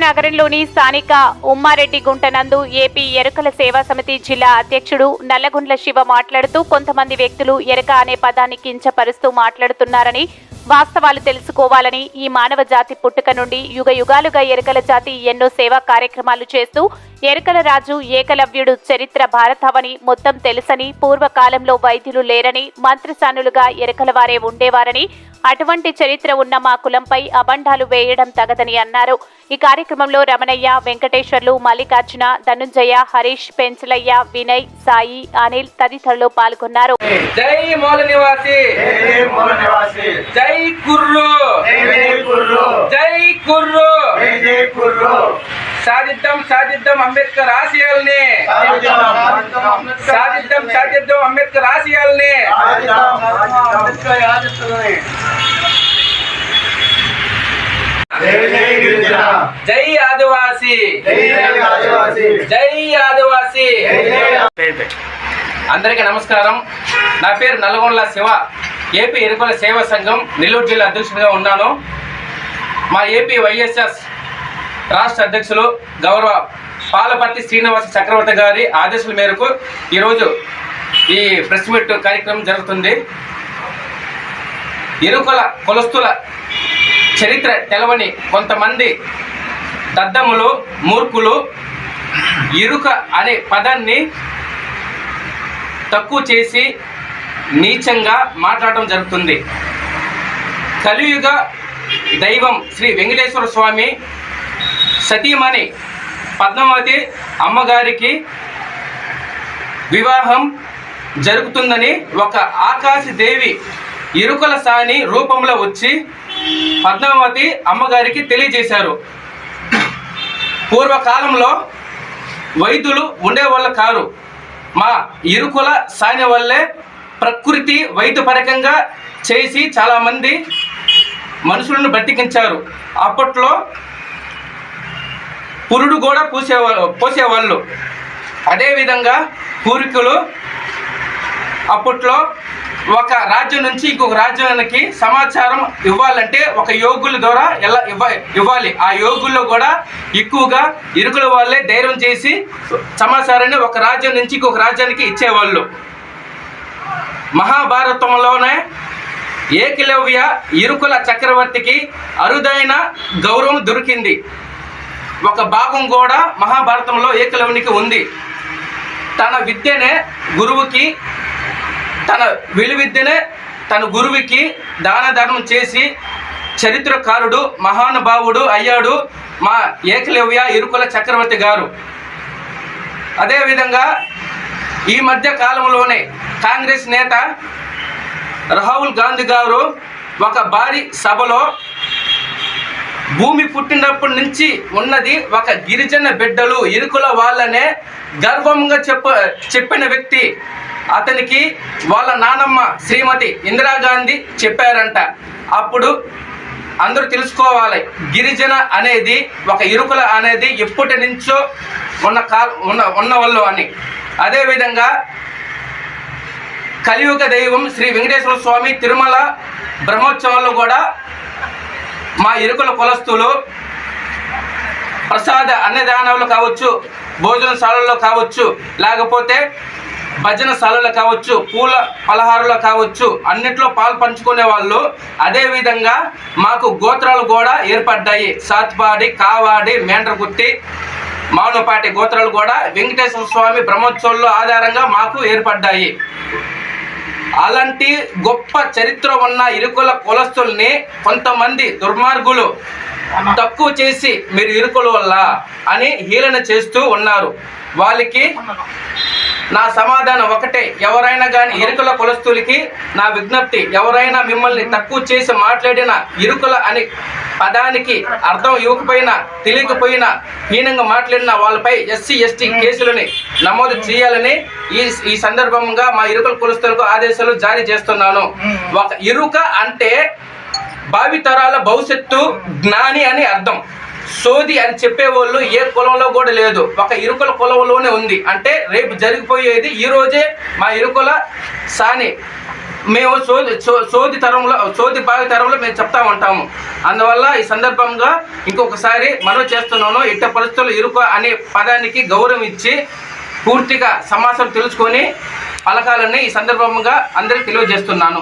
నగరంలోని స్థానిక ఉమ్మారెడ్డి గుంటనందు ఏపీ ఎరుకల సేవా సమితి జిల్లా అధ్యక్షుడు నల్లగుండ్ల శివ మాట్లాడుతూ కొంతమంది వ్యక్తులు ఎరక అనే పదాన్ని కించపరుస్తూ మాట్లాడుతున్నారని వాస్తవాలు తెలుసుకోవాలని ఈ మానవ జాతి పుట్టుక నుండి యుగ యుగాలుగా ఎరకల జాతి ఎన్నో సేవా కార్యక్రమాలు చేస్తూ ఎరకల రాజు ఏకలవ్యుడు చరిత్ర భారతవని మొత్తం తెలుసని పూర్వకాలంలో వైద్యులు లేరని మంత్రిసానులుగా ఎరకల వారే ఉండేవారని అటువంటి చరిత్ర ఉన్న మా కులంపై అబండాలు వేయడం తగదని అన్నారు. ఈ కార్యక్రమంలో రమణయ్య వెంకటేశ్వర్లు మల్లికార్జున ధనుంజయ హరీష్ పెంచలయ్య వినయ్ సాయి అనిల్ తదితరులు పాల్గొన్నారు. జై మూల నివాసి. జై మూల నివాసి. జై కుర్రు. జై జై కుర్రు. జై కుర్రు. జై జై కుర్రు. సాధిద్దాం సాధిద్దాం అంబేద్కర్ ఆశయాల్ని. సాధిద్దాం, సాధిద్దాం. సాధిద్దాం సాధిద్దాం అంబేద్కర్ ఆశయాల్ని సాధిద్దాం, సాధిద్దాం. జై జై ఆదివాసి. జై ఆదివాసి. అందరికీ నమస్కారం. నా పేరు నల్గొండల శివ. ఏపీ ఎరుకల సేవా సంఘం నెల్లూరు జిల్లా అధ్యక్షుడిగా ఉన్నాను. మా ఏపీ వైఎస్ఎస్ రాష్ట్ర అధ్యక్షులు గౌరవ పాలపర్తి శ్రీనివాస చక్రవర్తి గారి ఆదేశాల మేరకు ఈరోజు ఈ ప్రెస్ మీట్ కార్యక్రమం జరుగుతుంది. ఎరుకల కులస్తుల చరిత్ర తెలవని కొంతమంది దద్దములు మూర్ఖులు ఇరుక అనే పదాన్ని తక్కువ చేసి నీచంగా మాట్లాడడం జరుగుతుంది. కలియుగ దైవం శ్రీ వెంకటేశ్వర స్వామి సతీమణి పద్మావతి అమ్మగారికి వివాహం జరుగుతుందని ఒక ఆకాశదేవి ఇరుకల సాని రూపంలో వచ్చి పద్మావతి అమ్మగారికి తెలియజేశారు. పూర్వకాలంలో వైద్యులు ఉండేవాళ్ళు కారు. మా ఇరుకుల సాని వల్లే ప్రకృతి వైద్యపరకంగా చేసి చాలామంది మనుషులను బ్రతికించారు అప్పట్లో పురుడు కూడా పూసేవా పోసేవాళ్ళు. అదేవిధంగా పూర్వీకులు అప్పట్లో ఒక రాజ్యం నుంచి ఇంకొక రాజ్యానికి సమాచారం ఇవ్వాలంటే ఒక యోగుల ద్వారా ఎలా ఇవ్వ ఇవ్వాలి. ఆ యోగుల్లో కూడా ఎక్కువగా ఇరుకుల వాళ్ళే ధైర్యం చేసి సమాచారాన్ని ఒక రాజ్యం నుంచి ఇంకొక రాజ్యానికి ఇచ్చేవాళ్ళు. మహాభారతంలోనే ఏకలవ్య ఇరుకుల చక్రవర్తికి అరుదైన గౌరవం దొరికింది. ఒక భాగం కూడా మహాభారతంలో ఏకలవ్యునికి ఉంది. తన విద్యనే గురువుకి తన విలువిద్యనే తన గురువుకి దాన ధర్మం చేసి చరిత్రకారుడు మహానుభావుడు అయ్యాడు మా ఏకలవ్య ఇరుకుల చక్రవర్తి గారు. అదేవిధంగా ఈ మధ్య కాలంలోనే కాంగ్రెస్ నేత రాహుల్ గాంధీ గారు ఒక భారీ సభలో భూమి పుట్టినప్పటి నుంచి ఉన్నది ఒక గిరిజన బిడ్డలు ఇరుకుల వాళ్ళనే గర్వంగా చెప్ప చెప్పిన వ్యక్తి. అతనికి వాళ్ళ నానమ్మ శ్రీమతి ఇందిరాగాంధీ చెప్పారంట. అప్పుడు అందరూ తెలుసుకోవాలి గిరిజన అనేది ఒక ఇరుకుల అనేది ఎప్పటి నుంచో ఉన్న కాల ఉన్న ఉన్నవాళ్ళు అని. అదేవిధంగా కలియుగ దైవం శ్రీ వెంకటేశ్వర స్వామి తిరుమల బ్రహ్మోత్సవాల్లో కూడా మా ఇరుకుల కులస్తులు ప్రసాద అన్నదానాలు కావచ్చు భోజనశాలల్లో కావచ్చు లేకపోతే భజనశాలలు కావచ్చు పూల పలహారాలు కావచ్చు అన్నిట్లో పాలు పంచుకునే వాళ్ళు అదేవిధంగా మాకు గోత్రాలు కూడా ఏర్పడ్డాయి. సాత్పాడి కావాడి మేండ్రగుట్టి మానుపాటి గోత్రాలు కూడా వెంకటేశ్వర స్వామి బ్రహ్మోత్సవంలో ఆధారంగా మాకు ఏర్పడ్డాయి. అలాంటి గొప్ప చరిత్ర ఉన్న ఇరుకుల కులస్తుల్ని కొంతమంది దుర్మార్గులు తక్కువ చేసి మీరు ఇరుకుల వల్ల అని హీలన చేస్తూ ఉన్నారు. వాళ్ళకి నా సమాధానం ఒకటే. ఎవరైనా కానీ ఇరుకుల కులస్తులకి నా విజ్ఞప్తి ఎవరైనా మిమ్మల్ని తక్కువ చేసి మాట్లాడిన ఇరుకుల అని పదానికి అర్థం ఇవ్వకపోయినా తెలియకపోయినా హీనంగా మాట్లాడిన వాళ్ళపై ఎస్సీ ఎస్టీ కేసులని నమోదు చేయాలని ఈ ఈ సందర్భంగా మా ఇరుకుల కులస్తులకు ఆదేశాలు జారీ చేస్తున్నాను. ఒక ఇరుక అంటే భావితరాల భవిష్యత్తు జ్ఞాని అని అర్థం. సోది అని చెప్పేవాళ్ళు ఏ కులంలో కూడా లేదు. ఒక ఇరుకుల కులంలోనే ఉంది. అంటే రేపు జరిగిపోయేది ఈ రోజే మా ఇరుకుల సాని మేము సోది సోది తరంలో సోది బావి తరంలో మేము చెప్తా ఉంటాము. అందువల్ల ఈ సందర్భంగా ఇంకొకసారి మనం చేస్తున్నాను. ఎట్ట పరిస్థితులు ఇరుక అనే పదానికి గౌరవం ఇచ్చి పూర్తిగా సమాసం తెలుసుకొని పలకాలని ఈ సందర్భంగా అందరికీ తెలియజేస్తున్నాను.